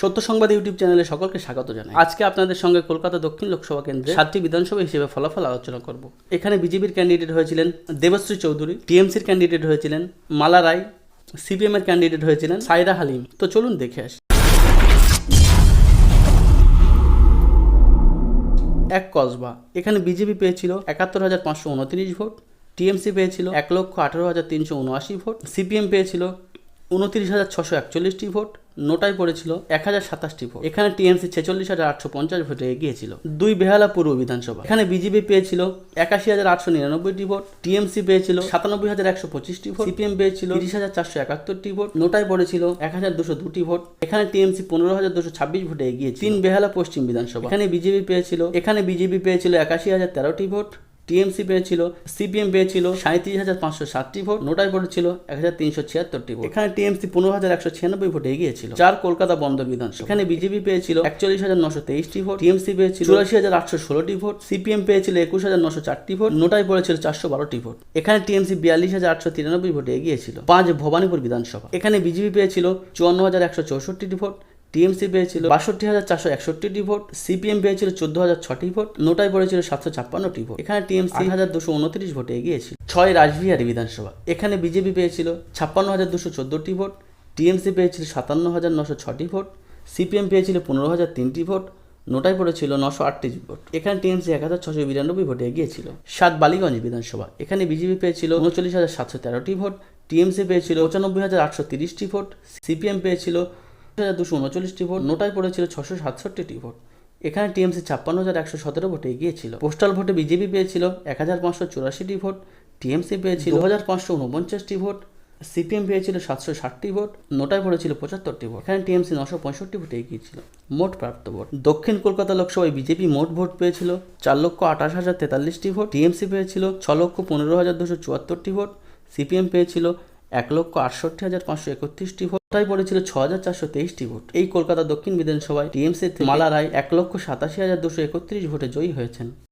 সত্য সংবাদ ইউটিউব চ্যানেলে সকলকে স্বাগত জানাই। আজকে আপনাদের সঙ্গে কলকাতা দক্ষিণ লোকসভা কেন্দ্রে সাতটি বিধানসভা হিসেবে ফলাফল আলোচনা করব। এখানে বিজেপির ক্যান্ডিডেট হয়েছিলেন দেবশ্রী চৌধুরী, টিএমসির ক্যান্ডিডেট হয়েছিলেন মালা রায়, সিপিএম এর ক্যান্ডিডেট হয়েছিলেন সাইরা হালিম। তো চলুন দেখে আসি। এক কসবা, এখানে বিজেপি পেয়েছিল একাত্তর হাজার পাঁচশো উনত্রিশ ভোট, টিএমসি পেয়েছিল এক লক্ষ আঠারো হাজার তিনশো উনআশি ভোট, সিপিএম পেয়েছিল উনত্রিশ হাজার ছশো একচল্লিশটি ভোট নোটায় পড়েছিল এক হাজার সাতাশটি ভোট। এখানে টিএমসি ছেচল্লিশ হাজার আটশো পঞ্চাশ ভোটে এগিয়েছিল। দুই বেহালা পূর্ব বিধানসভা। এখানে বিজেপি পেয়েছিল একাশি হাজার আটশো নিরানব্বইটি ভোট, টিএমসি পেয়েছিল সাতানব্বই হাজার একশো পঁচিশটি ভোট, সিপিএম পেয়েছিল তিরিশ হাজার চারশো একাত্তরটি ভোট নোটায় পড়েছিল এক হাজার দুশো দুটি ভোট। এখানে টিএমসি পনেরো হাজার দুশো ছাব্বিশ ভোটে এগিয়েছিল। তিন বেহালা পশ্চিম বিধানসভা। এখানে বিজেপি পেয়েছিল, এখানে বিজেপি পেয়েছিল একাশি হাজার তেরোটি ভোট টিএমসি পেয়েছিল সিপিএম পেয়েছিল সাঁত্রিশ হাজার পাঁচশো ষাটটি ভোট নোটায় পড়েছিল এক হাজার তিনশো ছিয়াত্তরটি ভোট। এখানে টিএমসি পনেরো হাজার একশো ছিয়ানব্বই ভোটে এগিয়েছিল চার কলকাতা বন্দর বিধানসভা। এখানে বিজেপি পেয়েছিল একচল্লিশ হাজার নশো তেইশটি ভোট, টিএমসি পেয়েছিল চুরাশি হাজার আটশো ষোলোটি ভোট, সিপিএম পেয়েছিল একুশ হাজার নশো চারটি ভোট নোটায় পড়েছিল চারশো বারোটি ভোট। এখানে টিএমসি বিয়াল্লিশ হাজার আটশো তিরানব্বই ভোটে এগিয়েছিল পাঁচ ভবানীপুর বিধানসভা। এখানে বিজেপি পেয়েছিল চুয়ান্ন হাজার একশো চৌষট্টিটি ভোট টিএমসি পেয়েছিল বাষট্টি হাজার চারশো একষট্টিটি ভোট, সিপিএম পেয়েছিল চোদ্দ হাজার ছটি ভোট নোটায় পড়েছিল সাতশো ছাপ্পান্নটি ভোট। এখানে টিএমসি হাজার দুশো উনত্রিশ ভোটে এগিয়েছিল ছয় রাজবিহারী বিধানসভা। এখানে বিজেপি পেয়েছিল ছাপ্পান্ন হাজার দুশো চোদ্দোটি ভোট, টিএমসি পেয়েছিল সাতান্ন হাজার নশো ছটি ভোট, সিপিএম পেয়েছিল পনেরো হাজার তিনটি ভোট নোটায় পড়েছিল নশো আটটি ভোট। এখানে টিএমসি এক হাজার ছশো বিরানব্বই ভোটে এগিয়েছিল সাত বালিগঞ্জ বিধানসভা। এখানে বিজেপি পেয়েছিল উনচল্লিশ হাজার সাতশো তেরোটি ভোট, টিএমসি পেয়েছিল পঁচানব্বই হাজার আটশো তিরিশটি ভোট, সিপিএম পেয়েছিল হাজার দুশো উনচল্লিশটি ভোট, নোটায় পড়েছিল ছশো সাতষট্টিটি ভোট। এখানে টিএমসি ছাপ্পান্ন হাজার একশো সতেরো ভোটে এগিয়েছিল পোস্টাল ভোটে বিজেপি পেয়েছিল এক হাজার পাঁচশো চুরাশিটি ভোট, টিএমসি পেয়েছিল দু হাজার পাঁচশো উনপঞ্চাশটি ভোট, সিপিএম পেয়েছিল সাতশো ষাটটি ভোট, নোটায় পড়েছিল পঁচাত্তরটি ভোট। এখানে টিএমসি নশো পঁয়ষট্টি ভোটে এগিয়েছিল মোট প্রাপ্ত ভোট। দক্ষিণ কলকাতা লোকসভায় বিজেপি মোট ভোট পেয়েছিল চার লক্ষ আঠাশ হাজার তেতাল্লিশটি ভোট, টিএমসি পেয়েছিল ছ লক্ষ পনেরো হাজার দুশো চুয়াত্তরটি ভোট, সিপিএম পেয়েছিল এক লক্ষ আটষট্টি হাজার পাঁচশো একত্রিশটি ভোট। তাই পড়েছিল ছ হাজার চারশো তেইশটি ভোট। এই কলকাতা দক্ষিণ বিধানসভায় টিএমসি মালা রায় এক লক্ষ সাতাশি হাজার দুশো একত্রিশ ভোটে জয়ী হয়েছেন।